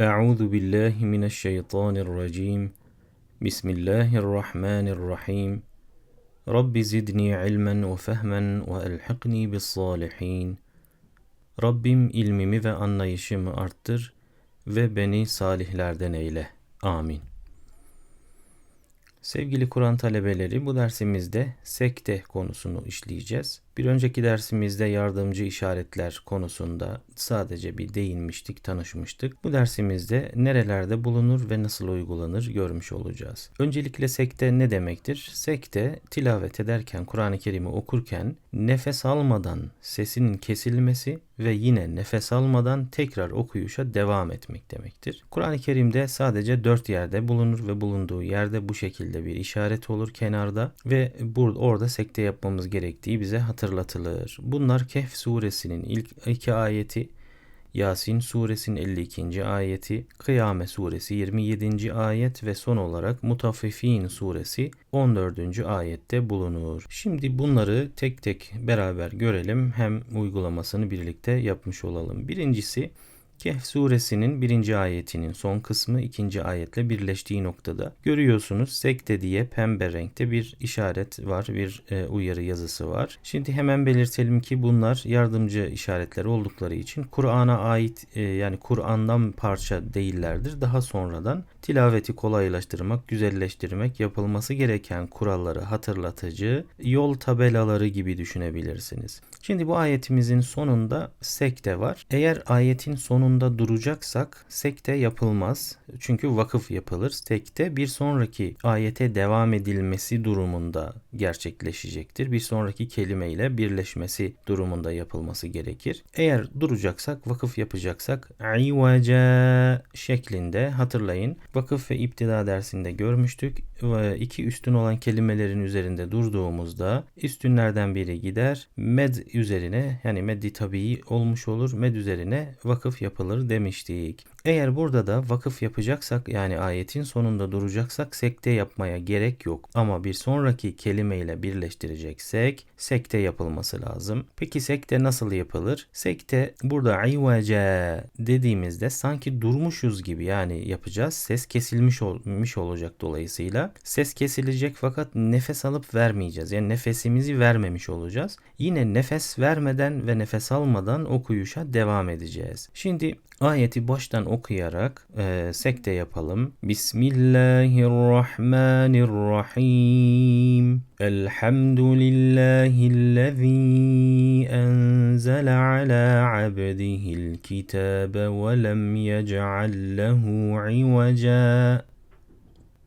Euzu billahi mineşşeytanirracim. Bismillahirrahmanirrahim. Rabbi zidni ilmen ve fehmen ve elhikni bis salihin. Rabbim ilmimi ve anlayışımı arttır ve beni salihlerden eyle. Amin. Sevgili Kur'an talebeleri bu dersimizde sekte konusunu işleyeceğiz. Bir önceki dersimizde yardımcı işaretler konusunda sadece bir değinmiştik, tanışmıştık. Bu dersimizde nerelerde bulunur ve nasıl uygulanır görmüş olacağız. Öncelikle sekte ne demektir? Sekte tilavet ederken, Kur'an-ı Kerim'i okurken nefes almadan sesinin kesilmesi ve yine nefes almadan tekrar okuyuşa devam etmek demektir. Kur'an-ı Kerim'de sadece dört yerde bulunur ve bulunduğu yerde bu şekilde bir işaret olur kenarda ve burada orada sekte yapmamız gerektiği bize hatırlatılır. Bunlar Kehf suresinin ilk iki ayeti, Yasin suresinin 52. ayeti, Kıyame suresi 27. ayet ve son olarak Mutaffifin suresi 14. ayette bulunur. Şimdi bunları tek tek beraber görelim hem uygulamasını birlikte yapmış olalım. Birincisi Kehf suresinin birinci ayetinin son kısmı ikinci ayetle birleştiği noktada görüyorsunuz sekte diye pembe renkte bir işaret var, bir e, uyarı yazısı var. Şimdi hemen belirtelim ki bunlar yardımcı işaretler oldukları için Kur'an'a ait e, yani Kur'an'dan parça değillerdir. Daha sonradan tilaveti kolaylaştırmak, güzelleştirmek, yapılması gereken kuralları hatırlatıcı yol tabelaları gibi düşünebilirsiniz. Şimdi bu ayetimizin sonunda sekte var. Eğer ayetin sonunda duracaksak sekte yapılmaz. Çünkü vakıf yapılır. Sekte bir sonraki ayete devam edilmesi durumunda gerçekleşecektir. Bir sonraki kelimeyle birleşmesi durumunda yapılması gerekir. Eğer duracaksak, vakıf yapacaksak ivaca şeklinde hatırlayın. Vakıf ve iptida dersinde görmüştük. İki üstün olan kelimelerin üzerinde durduğumuzda üstünlerden biri gider. Med üzerine yani meddi tabii olmuş olur. Med üzerine vakıf yapılır demiştik. Eğer burada da vakıf yapacaksak yani ayetin sonunda duracaksak sekte yapmaya gerek yok. Ama bir sonraki kelimeyle birleştireceksek sekte yapılması lazım. Peki sekte nasıl yapılır? Sekte burada ivace dediğimizde sanki durmuşuz gibi yani yapacağız. Ses kesilmiş olmuş olacak dolayısıyla. Ses kesilecek fakat nefes alıp vermeyeceğiz. Yani nefesimizi vermemiş olacağız. Yine nefes vermeden ve nefes almadan okuyuşa devam edeceğiz. Şimdi ayeti baştan okuyarak e, sekte yapalım. Bismillahirrahmanirrahim. Elhamdülillahillezî enzele ala abdihil kitabe ve lem yec'al lehu ivaca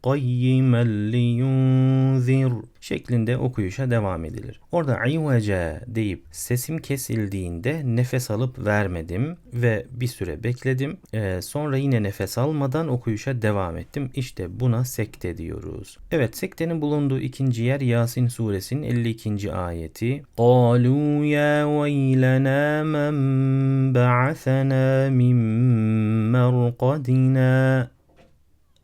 qayyimen liyunzir şeklinde okuyuşa devam edilir. Orada ivace deyip sesim kesildiğinde nefes alıp vermedim ve bir süre bekledim. Ee, sonra yine nefes almadan okuyuşa devam ettim. İşte buna sekte diyoruz. Evet sektenin bulunduğu ikinci yer Yasin suresinin 52. ayeti. قَالُوا يَا وَيْلَنَا مَنْ بَعَثَنَا مِنْ مَرْقَدِنَا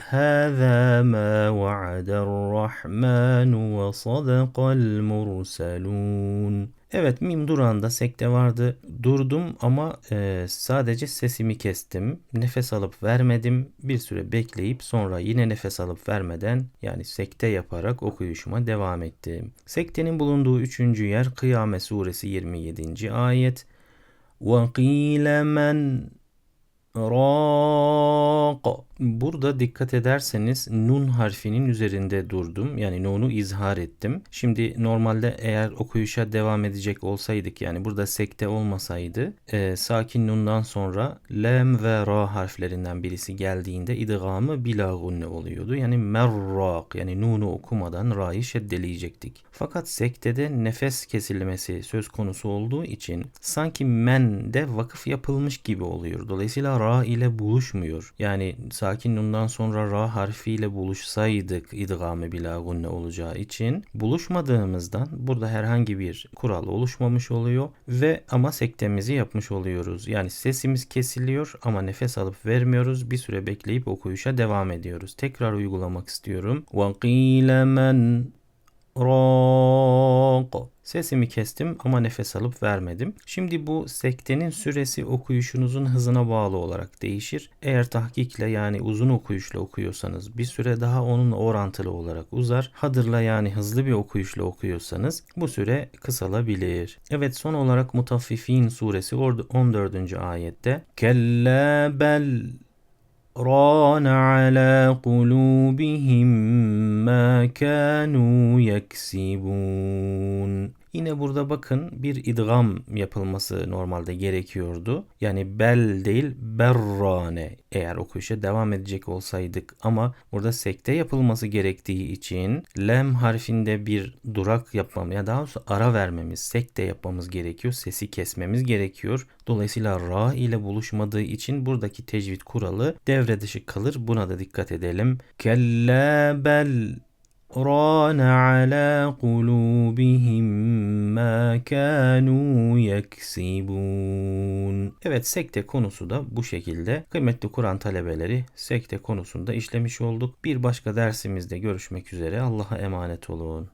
هذا ما وعد الرحمن وصدق المرسلون Evet mim durağında sekte vardı. Durdum ama e, sadece sesimi kestim. Nefes alıp vermedim. Bir süre bekleyip sonra yine nefes alıp vermeden yani sekte yaparak okuyuşuma devam ettim. Sektenin bulunduğu üçüncü yer Kıyame suresi 27. ayet. وَقِيلَ مَنْ Raq. Burada dikkat ederseniz nun harfinin üzerinde durdum. Yani nunu izhar ettim. Şimdi normalde eğer okuyuşa devam edecek olsaydık yani burada sekte olmasaydı e, sakin nundan sonra lem ve ra harflerinden birisi geldiğinde idgamı bila gunne oluyordu. Yani merrak yani nunu okumadan ra'yı şeddeleyecektik. Fakat sektede nefes kesilmesi söz konusu olduğu için sanki men de vakıf yapılmış gibi oluyor. Dolayısıyla ra ile buluşmuyor. Yani sakin nundan sonra ra harfiyle buluşsaydık idgamı bila gunne olacağı için buluşmadığımızdan burada herhangi bir kural oluşmamış oluyor ve ama sektemizi yapmış oluyoruz. Yani sesimiz kesiliyor ama nefes alıp vermiyoruz. Bir süre bekleyip okuyuşa devam ediyoruz. Tekrar uygulamak istiyorum. وَقِيلَ مَنْ رَاقَ Sesimi kestim ama nefes alıp vermedim. Şimdi bu sektenin süresi okuyuşunuzun hızına bağlı olarak değişir. Eğer tahkikle yani uzun okuyuşla okuyorsanız bir süre daha onunla orantılı olarak uzar. Hadırla yani hızlı bir okuyuşla okuyorsanız bu süre kısalabilir. Evet son olarak Mutaffifin suresi 14. ayette Kella bel ران على قلوبهم ما كانوا يكسبون. Yine burada bakın bir idgam yapılması normalde gerekiyordu. Yani bel değil berrane eğer okuyuşa devam edecek olsaydık ama burada sekte yapılması gerektiği için lem harfinde bir durak yapmam ya daha doğrusu ara vermemiz, sekte yapmamız gerekiyor. Sesi kesmemiz gerekiyor. Dolayısıyla ra ile buluşmadığı için buradaki tecvid kuralı devre dışı kalır. Buna da dikkat edelim. Kella bel ران على قلوبهم ما كانوا يكسبون. Evet sekte konusu da bu şekilde. Kıymetli Kur'an talebeleri sekte konusunda işlemiş olduk. Bir başka dersimizde görüşmek üzere. Allah'a emanet olun.